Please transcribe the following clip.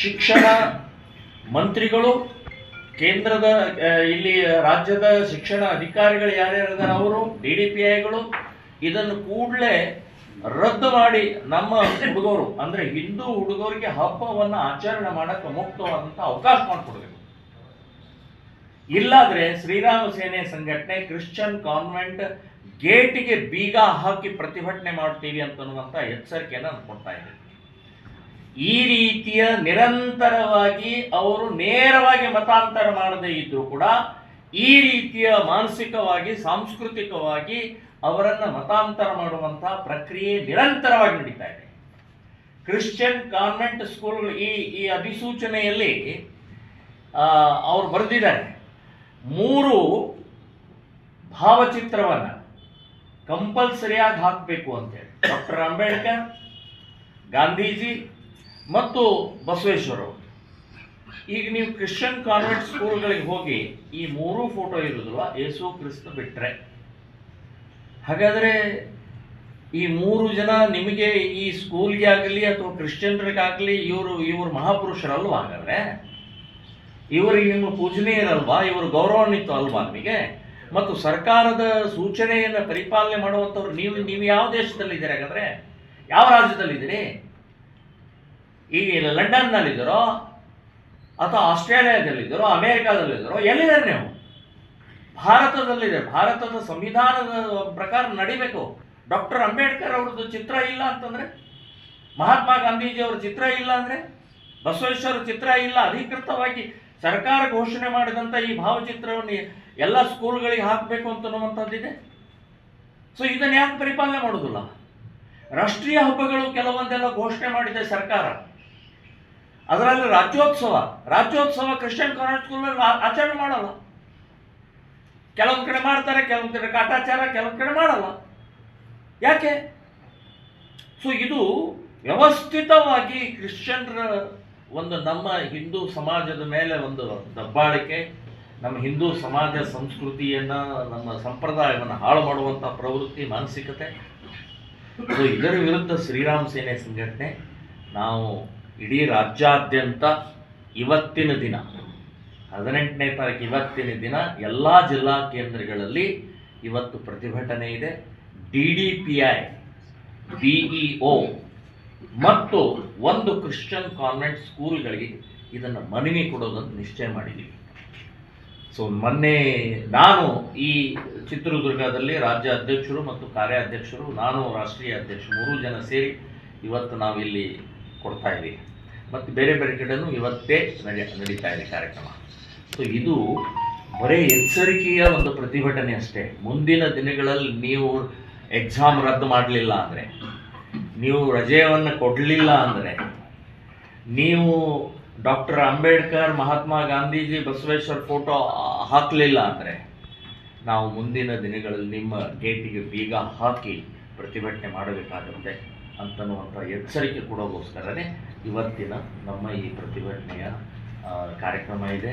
ಶಿಕ್ಷಣ ಮಂತ್ರಿಗಳು, ಕೇಂದ್ರದ ಇಲ್ಲಿ ರಾಜ್ಯದ ಶಿಕ್ಷಣ ಅಧಿಕಾರಿಗಳು ಯಾರ್ಯಾರಿದ್ದಾರೆ ಅವರು? ಡಿ ಡಿ ಪಿ ಐಗಳು. ಇದನ್ನು ಕೂಡಲೇ ರದ್ದು ಮಾಡಿ ನಮ್ಮ ಹುಡುಗರು, ಅಂದ್ರೆ ಹಿಂದೂ ಹುಡುಗರಿಗೆ ಹಬ್ಬವನ್ನು ಆಚರಣೆ ಮಾಡಕ್ಕೆ ಮುಕ್ತವಾದಂಥ ಅವಕಾಶ ಮಾಡಿಕೊಡ್ಬೇಕು. ಇಲ್ಲಾದ್ರೆ ಶ್ರೀರಾಮ ಸೇನೆ ಸಂಘಟನೆ, ಕ್ರಿಶ್ಚಿಯನ್ ಕಾನ್ವೆಂಟ್ ಗೇಟಿಗೆ ಬೀಗ ಹಾಕಿ ಪ್ರತಿಭಟನೆ ಮಾಡ್ತೀವಿ ಅಂತನ್ನುವಂಥ ಎಚ್ಚರಿಕೆಯನ್ನು ನಾನು ಕೊಡ್ತಾ ಇದ್ದೀನಿ ಈ ರೀತಿಯ ನಿರಂತರವಾಗಿ ಅವರು ನೇರವಾಗಿ ಮತಾಂತರ ಮಾಡದೇ ಇದ್ರೂ ಕೂಡ ಈ ರೀತಿಯ ಮಾನಸಿಕವಾಗಿ, ಸಾಂಸ್ಕೃತಿಕವಾಗಿ ಅವರನ್ನು ಮತಾಂತರ ಮಾಡುವಂತಹ ಪ್ರಕ್ರಿಯೆ ನಿರಂತರವಾಗಿ ನಡೀತಾ ಇದೆ. ಕ್ರಿಶ್ಚಿಯನ್ ಕಾನ್ವೆಂಟ್ ಸ್ಕೂಲ್ ಈ ಈ ಅಧಿಸೂಚನೆಯಲ್ಲಿ ಅವ್ರು ಬರೆದಿದ್ದಾರೆ, ಮೂರು ಭಾವಚಿತ್ರವನ್ನು ಕಂಪಲ್ಸರಿಯಾಗಿ ಹಾಕಬೇಕು ಅಂತೇಳಿ ಡಾಕ್ಟರ್ ಅಂಬೇಡ್ಕರ್ ಗಾಂಧೀಜಿ ಮತ್ತು ಬಸವೇಶ್ವರ ಈಗ ನೀವು ಕ್ರಿಶ್ಚಿಯನ್ ಕಾನ್ವೆಂಟ್ ಸ್ಕೂಲ್ಗಳಿಗೆ ಹೋಗಿ ಈ ಮೂರೂ ಫೋಟೋ ಇರುವುದಿಲ್ಲ ಯೇಸು ಕ್ರಿಸ್ತ ಬಿಟ್ಟರೆ ಹಾಗಾದರೆ ಈ ಮೂರು ಜನ ನಿಮಗೆ ಈ ಸ್ಕೂಲ್ಗೆ ಆಗಲಿ ಅಥವಾ ಕ್ರಿಶ್ಚಿಯನ್ರಿಗಾಗಲಿ ಇವರು ಇವರು ಮಹಾಪುರುಷರಲ್ವಾ ಹಾಗಾದ್ರೆ? ಇವರಿಗೆ ನಿಮ್ಮ ಪೂಜನೀಯರಲ್ವಾ? ಇವರು ಗೌರವನಿತ್ತು ಅಲ್ವಾ ನಿಮಗೆ? ಮತ್ತು ಸರ್ಕಾರದ ಸೂಚನೆಯನ್ನು ಪರಿಪಾಲನೆ ಮಾಡುವಂಥವ್ರು ನೀವು ನೀವು ಯಾವ ದೇಶದಲ್ಲಿದ್ದೀರಿ ಹಾಗಾದ್ರೆ? ಯಾವ ರಾಜ್ಯದಲ್ಲಿದ್ದೀರಿ? ಈಗ ಲಂಡನ್ನಲ್ಲಿದ್ದರೋ ಅಥವಾ ಆಸ್ಟ್ರೇಲಿಯಾದಲ್ಲಿದ್ದರೋ, ಅಮೇರಿಕಾದಲ್ಲಿದ್ದರೋ, ಎಲ್ಲಿದ್ದಾರೆ ನೀವು? ಭಾರತದಲ್ಲಿದೆ. ಭಾರತದ ಸಂವಿಧಾನದ ಪ್ರಕಾರ ನಡಿಬೇಕು. ಡಾಕ್ಟರ್ ಅಂಬೇಡ್ಕರ್ ಅವ್ರದ್ದು ಚಿತ್ರ ಇಲ್ಲ ಅಂತಂದರೆ? ಮಹಾತ್ಮ ಗಾಂಧೀಜಿ ಅವ್ರ ಚಿತ್ರ ಇಲ್ಲ ಅಂದರೆ? ಬಸವೇಶ್ವರ ಚಿತ್ರ ಇಲ್ಲ. ಅಧಿಕೃತವಾಗಿ ಸರ್ಕಾರ ಘೋಷಣೆ ಮಾಡಿದಂಥ ಈ ಭಾವಚಿತ್ರವನ್ನು ಎಲ್ಲ ಸ್ಕೂಲ್ಗಳಿಗೆ ಹಾಕಬೇಕು ಅಂತನ್ನುವಂಥದ್ದಿದೆ ಸೊ ಇದನ್ನು ಯಾಕೆ ಪರಿಪಾಲನೆ ಮಾಡೋದಿಲ್ಲ? ರಾಷ್ಟ್ರೀಯ ಹಬ್ಬಗಳು ಕೆಲವೊಂದೆಲ್ಲ ಘೋಷಣೆ ಮಾಡಿದೆ ಸರ್ಕಾರ. ಅದರಲ್ಲಿ ರಾಜ್ಯೋತ್ಸವ ರಾಜ್ಯೋತ್ಸವ ಕ್ರಿಶ್ಚಿಯನ್ ಕಾನ್ವೆಂಟ್ ಆ- ಆಚರಣೆ ಮಾಡಲ್ಲ. ಕೆಲವೊಂದು ಕಡೆ ಮಾಡ್ತಾರೆ ಕೆಲವೊಂದು ಕಡೆ ಕಾಟಾಚಾರ ಕೆಲವೊಂದು ಕಡೆ ಮಾಡಲ್ಲ. ಯಾಕೆ? ಸೊ ಇದು ವ್ಯವಸ್ಥಿತವಾಗಿ ಕ್ರಿಶ್ಚಿಯನ್ರ ಒಂದು ನಮ್ಮ ಹಿಂದೂ ಸಮಾಜದ ಮೇಲೆ ಒಂದು ದಬ್ಬಾಳಿಕೆ, ನಮ್ಮ ಹಿಂದೂ ಸಮಾಜ ಸಂಸ್ಕೃತಿಯನ್ನು, ನಮ್ಮ ಸಂಪ್ರದಾಯವನ್ನು ಹಾಳು ಮಾಡುವಂಥ ಪ್ರವೃತ್ತಿ, ಮಾನಸಿಕತೆ. ಸೊ ಇದರ ವಿರುದ್ಧ ಶ್ರೀರಾಮ ಸೇನೆ ಸಂಘಟನೆ, ನಾವು ಇಡೀ ರಾಜ್ಯಾದ್ಯಂತ ಇವತ್ತಿನ ದಿನ, ಹದಿನೆಂಟನೇ ತಾರೀಕು ಇವತ್ತಿನ ದಿನ ಎಲ್ಲ ಜಿಲ್ಲಾ ಕೇಂದ್ರಗಳಲ್ಲಿ ಇವತ್ತು ಪ್ರತಿಭಟನೆ ಇದೆ. D D P I BEO ಮತ್ತು ಒಂದು ಕ್ರಿಶ್ಚಿಯನ್ ಕಾನ್ವೆಂಟ್ ಸ್ಕೂಲ್ಗಳಿಗೆ ಇದನ್ನು ಮನವಿ ಕೊಡೋದನ್ನು ನಿಶ್ಚಯ ಮಾಡಿದ್ದೀವಿ ಸೊ ಮೊನ್ನೆ ನಾನು ಈ ಚಿತ್ರದುರ್ಗದಲ್ಲಿ ರಾಜ್ಯ ಅಧ್ಯಕ್ಷರು ಮತ್ತು ಕಾರ್ಯಾಧ್ಯಕ್ಷರು, ನಾನು ರಾಷ್ಟ್ರೀಯ ಅಧ್ಯಕ್ಷ ಮೂರು ಜನ ಸೇರಿ ಇವತ್ತು ನಾವಿಲ್ಲಿ ಕೊಡ್ತಾ ಇದ್ದೀವಿ. ಮತ್ತು ಬೇರೆ ಬೇರೆ ಕಡೆನೂ ಇವತ್ತೇ ನಡೆ ನಡೀತಾ ಇದೆ ಕಾರ್ಯಕ್ರಮ. ಸೊ ಇದು ಬರೀ ಎಚ್ಚರಿಕೆಯ ಒಂದು ಪ್ರತಿಭಟನೆ ಅಷ್ಟೇ. ಮುಂದಿನ ದಿನಗಳಲ್ಲಿ ನೀವು ಎಕ್ಸಾಮ್ ರದ್ದು ಮಾಡಲಿಲ್ಲ ಅಂದರೆ, ನೀವು ರಜೆಯನ್ನು ಕೊಡಲಿಲ್ಲ ಅಂದರೆ, ನೀವು ಡಾಕ್ಟರ್ ಅಂಬೇಡ್ಕರ್, ಮಹಾತ್ಮ ಗಾಂಧೀಜಿ, ಬಸವೇಶ್ವರ ಫೋಟೋ ಹಾಕಲಿಲ್ಲ ಅಂದರೆ, ನಾವು ಮುಂದಿನ ದಿನಗಳಲ್ಲಿ ನಿಮ್ಮ ಗೇಟಿಗೆ ಬೀಗ ಹಾಕಿ ಪ್ರತಿಭಟನೆ ಮಾಡಬೇಕಾಗುತ್ತೆ. ಅಂತನ್ನುವಂಥ ಎಚ್ಚರಿಕೆ ಕೊಡೋಗೋಸ್ಕರನೇ ಇವತ್ತಿನ ನಮ್ಮ ಈ ಪ್ರತಿಭಟನೆಯ ಕಾರ್ಯಕ್ರಮ ಇದೆ.